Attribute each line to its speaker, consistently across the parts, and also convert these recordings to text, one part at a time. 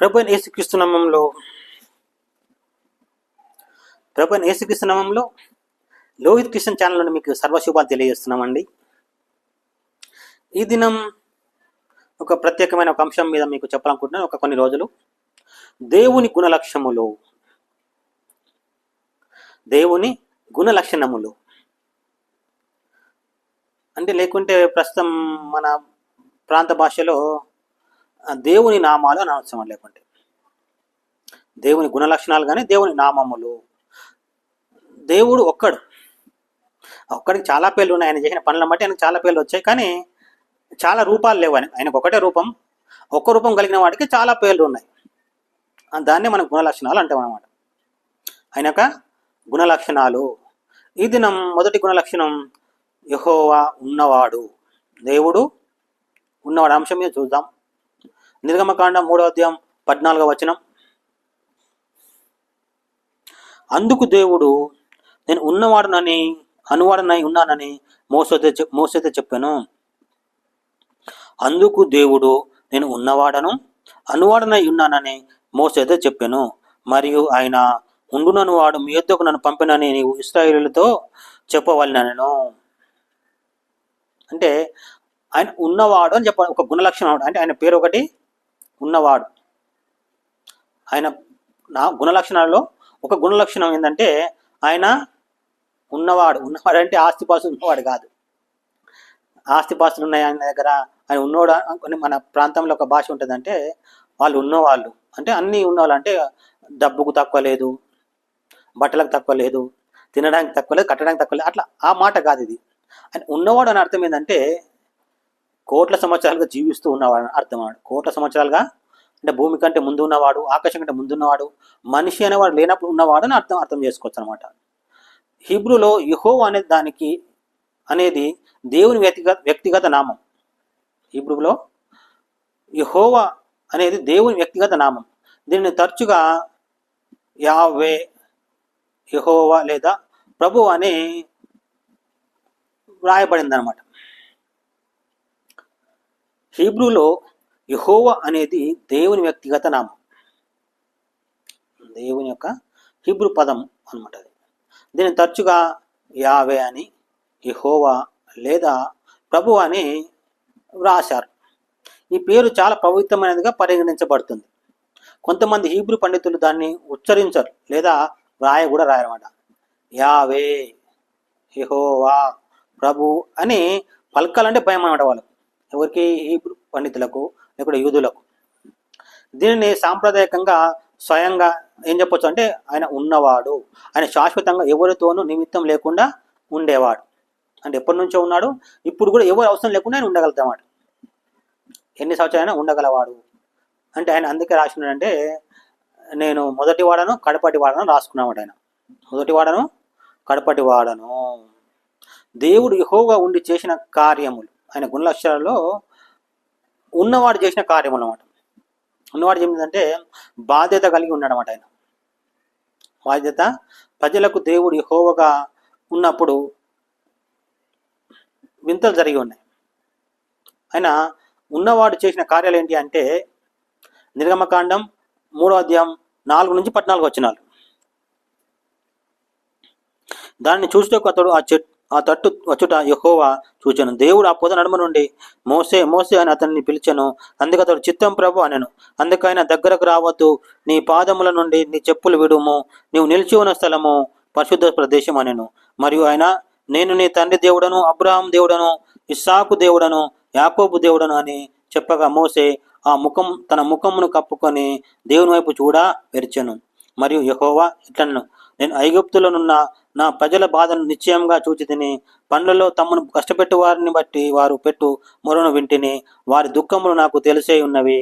Speaker 1: ప్రభు ఏసుక్రీస్తు యేసుక్రీస్తు నామంలో ప్రభు అయిన యేసుక్రీస్తు నామంలో లోహిత్ కిషన్ ఛానల్ మీకు సర్వశుభాలు తెలియజేస్తున్నామండి. ఈ దినం ఒక ప్రత్యేకమైన ఒక అంశం మీద మీకు చెప్పాలనుకుంటున్నాను ఒక కొన్ని రోజులు. దేవుని గుణలక్షణములు. దేవుని గుణ లక్షణములు అంటే లేకుంటే ప్రస్తుతం మన ప్రాంత భాషలో దేవుని నామాలు అనవసరం లేకుంటే. దేవుని గుణ లక్షణాలు కానీ దేవుని నామములు. దేవుడు ఒక్కడు. ఒక్కడికి చాలా పేర్లు ఉన్నాయి. ఆయన చేసిన పనులను బట్టి ఆయనకు చాలా పేర్లు వచ్చాయి. కానీ చాలా రూపాలు లేవు ఆయన ఆయనకు ఒకటే రూపం. ఒక్క రూపం కలిగిన వాడికి చాలా పేర్లు ఉన్నాయి. దాన్ని దాన్నే మనం గుణ లక్షణాలు అంటాం అన్నమాట. ఆయన యొక్క గుణ లక్షణాలు ఈ దినం మొదటి గుణ లక్షణం యహోవా ఉన్నవాడు. దేవుడు ఉన్నవాడు. అంశం మీద చూద్దాం. నిర్గమకాండ మూడో అధ్యాయం పద్నాలుగో వచనం. అందుకు దేవుడు నేను ఉన్నవాడునని అనువాడనై ఉన్నానని మోసతో చె- మోసతో చెప్పాను. అందుకు దేవుడు నేను ఉన్నవాడను అనువాడనై ఉన్నానని మోసతో చెప్పాను. మరియు ఆయన ఉండునను వాడు మీ యొద్దకు నన్ను పంపినని నీవు ఇస్రాయిలతో చెప్పవలనను. అంటే ఆయన ఉన్నవాడు అని చెప్పాలి ఒక గుణలక్షణం. అంటే ఆయన పేరు ఒకటి ఉన్నవాడు. ఆయన నా గుణలక్షణాలలో ఒక గుణలక్షణం ఏంటంటే ఆయన ఉన్నవాడు ఉన్నవాడు అంటే ఆస్తిపాస్తులు ఉన్నవాడు కాదు. ఆస్తిపాస్తులు ఉన్నాయి ఆయన దగ్గర ఆయన ఉన్నవాడు అనుకుని మన ప్రాంతంలో ఒక భాష ఉంటుందంటే వాళ్ళు ఉన్నవాళ్ళు. అంటే అన్నీ ఉన్నవాళ్ళు అంటే డబ్బుకు తక్కువ లేదు బట్టలకు తక్కువ లేదు తినడానికి తక్కువ లేదు కట్టడానికి తక్కువ లేదు అట్లా ఆ మాట కాదు ఇది. ఆయన ఉన్నవాడు అని అర్థం ఏంటంటే కోట్ల సంవత్సరాలుగా జీవిస్తూ ఉన్నవాడు అని అర్థం అన్నాడు కోట్ల సంవత్సరాలుగా అంటే భూమి కంటే ముందు ఉన్నవాడు ఆకాశం కంటే ముందు ఉన్నవాడు మనిషి అనేవాడు లేనప్పుడు ఉన్నవాడు అని అర్థం అర్థం చేసుకోవచ్చు అనమాట. హిబ్రూలో యహో అనే దానికి అనేది దేవుని వ్యక్తిగత వ్యక్తిగత నామం. హిబ్రూలో యహోవా అనేది దేవుని వ్యక్తిగత నామం. దీనిని తరచుగా యావే యహోవా లేదా ప్రభు అని వ్రాయబడింది అనమాట హీబ్రూలో యహోవా అనేది దేవుని వ్యక్తిగత నామం. దేవుని యొక్క హీబ్రూ పదం అనమాట అది. దీన్ని తరచుగా యావే అని యహోవా లేదా ప్రభు అని వ్రాశారు. ఈ పేరు చాలా పవిత్రమైనదిగా పరిగణించబడుతుంది. కొంతమంది హీబ్రూ పండితులు దాన్ని ఉచ్చరించరు లేదా వ్రాయ కూడా రాయనమాట యావే యెహోవా ప్రభు అని పలకాలంటే భయం అనమాట వాళ్ళు ఎవరికి హీబ్రూ పండితులకు లేకుంటే యూదులకు. దీనిని సాంప్రదాయకంగా స్వయంగా ఏం చెప్పొచ్చు అంటే ఆయన ఉన్నవాడు. ఆయన శాశ్వతంగా ఎవరితోనూ నిమిత్తం లేకుండా ఉండేవాడు. అంటే ఎప్పటి నుంచో ఉన్నాడు. ఇప్పుడు కూడా ఎవరు అవసరం లేకుండా ఆయన ఉండగలుగుతాడు. ఎన్ని సంవత్సరాలైనా ఉండగలవాడు. అంటే ఆయన అందుకే రాసినాడంటే నేను మొదటి వాడను కడపటి వాడను రాసుకున్నాడు ఆయన. మొదటి వాడను కడపటి వాడను. దేవుడు యెహోవా ఉండి చేసిన కార్యములు. ఆయన గుణలక్షణాల్లో ఉన్నవాడు చేసిన కార్యం అన్నమాట. ఉన్నవాడు చెప్పిందంటే బాధ్యత కలిగి ఉన్నాడన్నమాట ఆయన. బాధ్యత ప్రజలకు దేవుడి హోవగా ఉన్నప్పుడు వింతలు జరిగి ఉన్నాయి. ఆయన ఉన్నవాడు చేసిన కార్యాలు ఏంటి అంటే నిర్గమకాండం మూడో అధ్యాయం నాలుగు నుంచి పద్నాలుగు వచ్చినాలు దాన్ని చూస్తూ అతడు ఆ చెట్ ఆ తట్టు వచ్చుట యహోవా చూచాను. దేవుడు ఆ పొద నడుమ నుండి మోసే మోసే అని అతన్ని పిలిచాను. అందుకు అతడు చిత్తం ప్రభు అనెను. అందుకైనా దగ్గరకు రావద్దు. నీ పాదముల నుండి నీ చెప్పులు విడుము. నీవు నిలిచి ఉన్న స్థలము పరిశుద్ధ ప్రదేశం అనెను. మరియు ఆయన నేను నీ తండ్రి దేవుడను అబ్రహాం దేవుడను ఇస్సాకు దేవుడను యాకోబు దేవుడను అని చెప్పగా మోసే ఆ ముఖం తన ముఖమును కప్పుకొని దేవుని వైపు చూడా వెరిచెను. మరియు యహోవా ఇట్లను నేను ఐగుప్తులనున్న నా ప్రజల బాధను నిశ్చయంగా చూచి తిని పనులలో తమను కష్టపెట్టు వారిని బట్టి వారు పెట్టు మొరను వింటిని. వారి దుఃఖములు నాకు తెలిసే ఉన్నవి.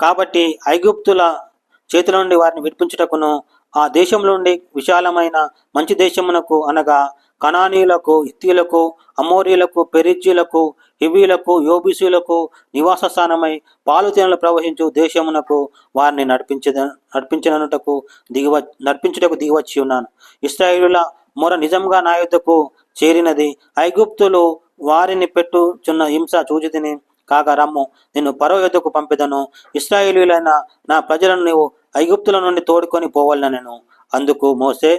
Speaker 1: కాబట్టి ఐగుప్తుల చేతుల నుండి వారిని విడిపించుటకును ఆ దేశంలో నుండి విశాలమైన మంచి దేశమునకు అనగా కనానీలకు హిత్తీలకు అమోరీలకు పెరిజీలకు హివీలకు యోబిసీలకు నివాస స్థానమై పాలుతీనలు ప్రవహించు దేశమునకు వారిని నడిపించద నడిపించినటకు దిగివ నడిపించుటకు దిగివచ్చి ఉన్నాను. ఇస్రాయేలుల మొర నిజంగా నా యుద్ధకు చేరినది ఐగుప్తులు వారిని పెట్టుచున్న హింస చూచితిని. కాగా రమ్ము నిన్ను పరో యుద్ధకు పంపిదను. ఇస్రాయేలీలైన నా ప్రజలను నీవు ఐగుప్తుల నుండి తోడుకొని పోవాలని నేను అందుకు మోసే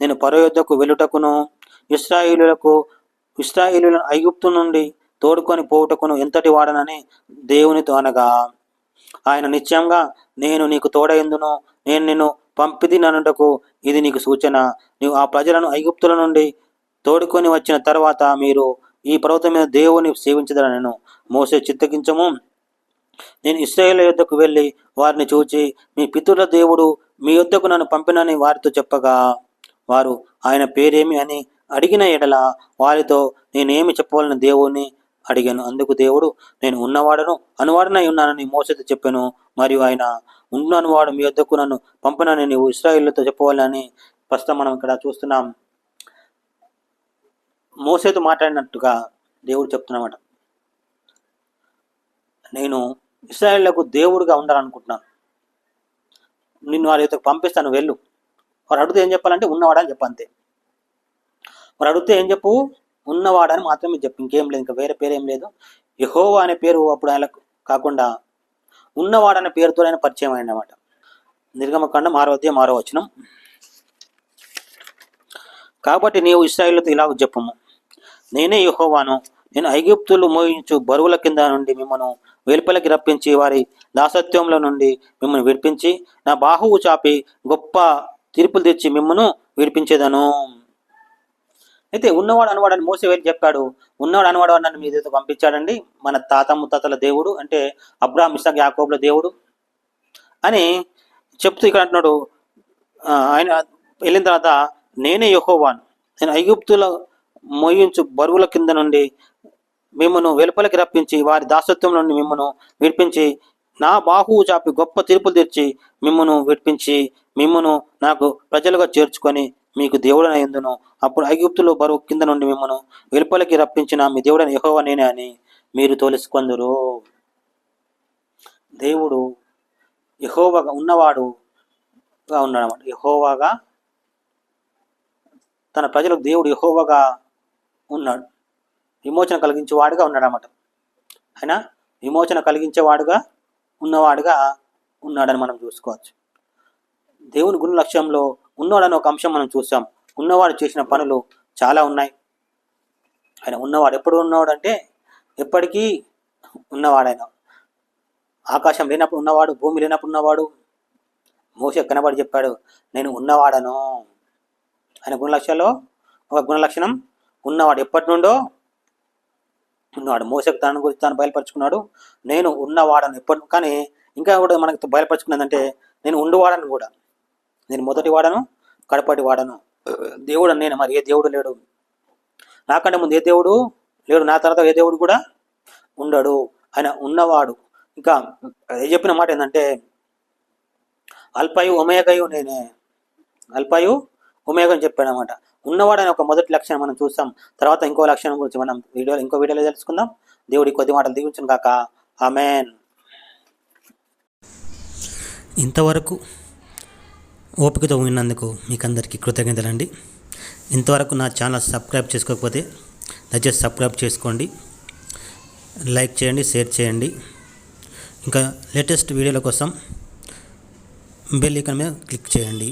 Speaker 1: నేను పరో యుద్ధకు వెళ్ళుటకును ఇస్రాయిలులకు ఇస్రాయిలులను ఐగుప్తు నుండి తోడుకొని పోవుటకును ఎంతటి వాడనని దేవునితో అనగా ఆయన నిశ్చయంగా నేను నీకు తోడయందును నేను నిన్ను పంపిదిననుటకు ఇది నీకు సూచన. నీవు ఆ ప్రజలను ఐగుప్తుల నుండి తోడుకొని వచ్చిన తర్వాత మీరు ఈ పర్వతం మీద దేవుని సేవించదనను నేను మోసే చిత్తగించము నేను ఇస్రాయేల్ యుద్ధకు వెళ్ళి వారిని చూచి మీ పితృల దేవుడు మీ యుద్ధకు నన్ను పంపినని వారితో చెప్పగా వారు ఆయన పేరేమి అని అడిగిన ఎడల వారితో నేనేమి చెప్పవాలని దేవుని అడిగాను. అందుకు దేవుడు నేను ఉన్నవాడను అనువాడనై ఉన్నానని మోసతో చెప్పాను. మరియు ఆయన ఉన్నవాడు మీ వద్దకు నన్ను పంపనని నీవు ఇస్రాయిల్తో చెప్పవాలని ప్రస్తుతం మనం ఇక్కడ చూస్తున్నాం. మోసేతో మాట్లాడినట్టుగా దేవుడు చెప్తున్నమాట. నేను ఇస్రాయేళ్ళకు దేవుడిగా ఉండాలనుకుంటున్నాను నిన్ను వాళ్ళ యొక్క పంపిస్తాను. వెళ్ళు. వారు అడిగితే ఏం చెప్పాలంటే ఉన్నవాడని చెప్పంతే మరి అడిగితే ఏం చెప్పు? ఉన్నవాడని మాత్రమే చెప్పు ఇంకేం లేదు ఇంకా వేరే పేరు ఏం లేదు. యహోవా అనే పేరు అప్పుడు ఆయన కాకుండా ఉన్నవాడనే పేరుతో ఆయన పరిచయం అన్నమాట నిర్గమకాండం ఆరో అధ్యాయం ఆరో వచనం. కాబట్టి నీవు ఇస్రాయిల్తో ఇలాగ చెప్పము నేనే యహోవాను నేను ఐగుప్తులు మోయించు బరువుల కింద నుండి మిమ్మను వెలుపలకి రప్పించి వారి దాసత్వంలో నుండి మిమ్మల్ని విడిపించి నా బాహువు చాపి గొప్ప తీర్పులు తెచ్చి మిమ్మను విడిపించేదను. అయితే ఉన్నవాడు అనవాడని మోసే వెళ్ళి చెప్పాడు? ఉన్నవాడు అనవాడు నన్ను మీ దగ్గర పంపించాడండి. మన తాత ముత్తాతల దేవుడు అంటే అబ్రాహ్మ ఇసాక్ యాకోబుల దేవుడు అని చెప్తూ ఇక్కడ అంటున్నాడు. ఆయన వెళ్ళిన తర్వాత నేనే యహోవాన్. నేను ఐగుప్తుల మోయించు బరువుల కింద నుండి మిమ్మను వెలుపలికి రప్పించి వారి దాసత్వం నుండి మిమ్మను విడిపించి నా బాహువు చాపి గొప్ప తీర్పులు తెచ్చి మిమ్మను విడిపించి మిమ్మను నాకు ప్రజలుగా చేర్చుకొని మీకు దేవుడన ఎందును? అప్పుడు ఐగుప్తులో బరువు కింద నుండి మిమ్మను వెలుపలికి రప్పించిన మీ దేవుడని యహోవ నేనే అని మీరు తోలుసుకొందురు. దేవుడు యహోవగా ఉన్నవాడుగా ఉన్నాడు యహోవాగా తన ప్రజలకు దేవుడు యహోవగా ఉన్నాడు. విమోచన కలిగించేవాడుగా ఉన్నాడు ఆయన విమోచన కలిగించేవాడుగా ఉన్నవాడుగా ఉన్నాడని మనం చూసుకోవచ్చు. దేవుని గుణ లక్ష్యంలో ఉన్నవాడని ఒక అంశం మనం చూసాం. ఉన్నవాడు చేసిన పనులు చాలా ఉన్నాయి. ఆయన ఉన్నవాడు ఎప్పుడు ఉన్నవాడు అంటే ఎప్పటికీ ఉన్నవాడైన. ఆకాశం లేనప్పుడు ఉన్నవాడు భూమి లేనప్పుడు ఉన్నవాడు. మోసే కనబడి చెప్పాడు నేను ఉన్నవాడను. ఆయన గుణలక్ష్యాల్లో ఒక గుణలక్షణం ఉన్నవాడు ఎప్పటి నుండో ఉన్నవాడు. మోసకు తన గురించి తాను బయలుపరుచుకున్నాడు నేను ఉన్నవాడను ఎప్పటి కానీ ఇంకా కూడా మనకు బయలుపరుచుకున్నదంటే నేను ఉండువాడను కూడా. నేను మొదటి వాడను కడపటి వాడను. దేవుడు నేను మరి ఏ దేవుడు లేడు? నాకంటే ముందు ఏ దేవుడు లేడు? నా తర్వాత ఏ దేవుడు కూడా ఉండడు. ఆయన ఉన్నవాడు. ఇంకా చెప్పిన మాట ఏంటంటే అల్పయు ఉమేగయు నేనే. అల్పయు ఉమేగం చెప్పాడు అనమాట ఉన్నవాడు అనే ఒక మొదటి లక్షణం మనం చూస్తాం. తర్వాత ఇంకో లక్షణం గురించి మనం వీడియో ఇంకో వీడియోలో తెలుసుకుందాం. దేవుడి కొద్ది మాటలు దిగుంచును కాక ఆమెన్. ఇంతవరకు ఓపికతో విన్నందుకు మీకు అందరికీ కృతజ్ఞతలండి. ఇంతవరకు నా ఛానల్ సబ్స్క్రైబ్ చేసుకోకపోతే దయచేసి సబ్స్క్రైబ్ చేసుకోండి. లైక్ చేయండి షేర్ చేయండి. ఇంకా లేటెస్ట్ వీడియోల కోసం బెల్ ఐకాన్ మీద క్లిక్ చేయండి.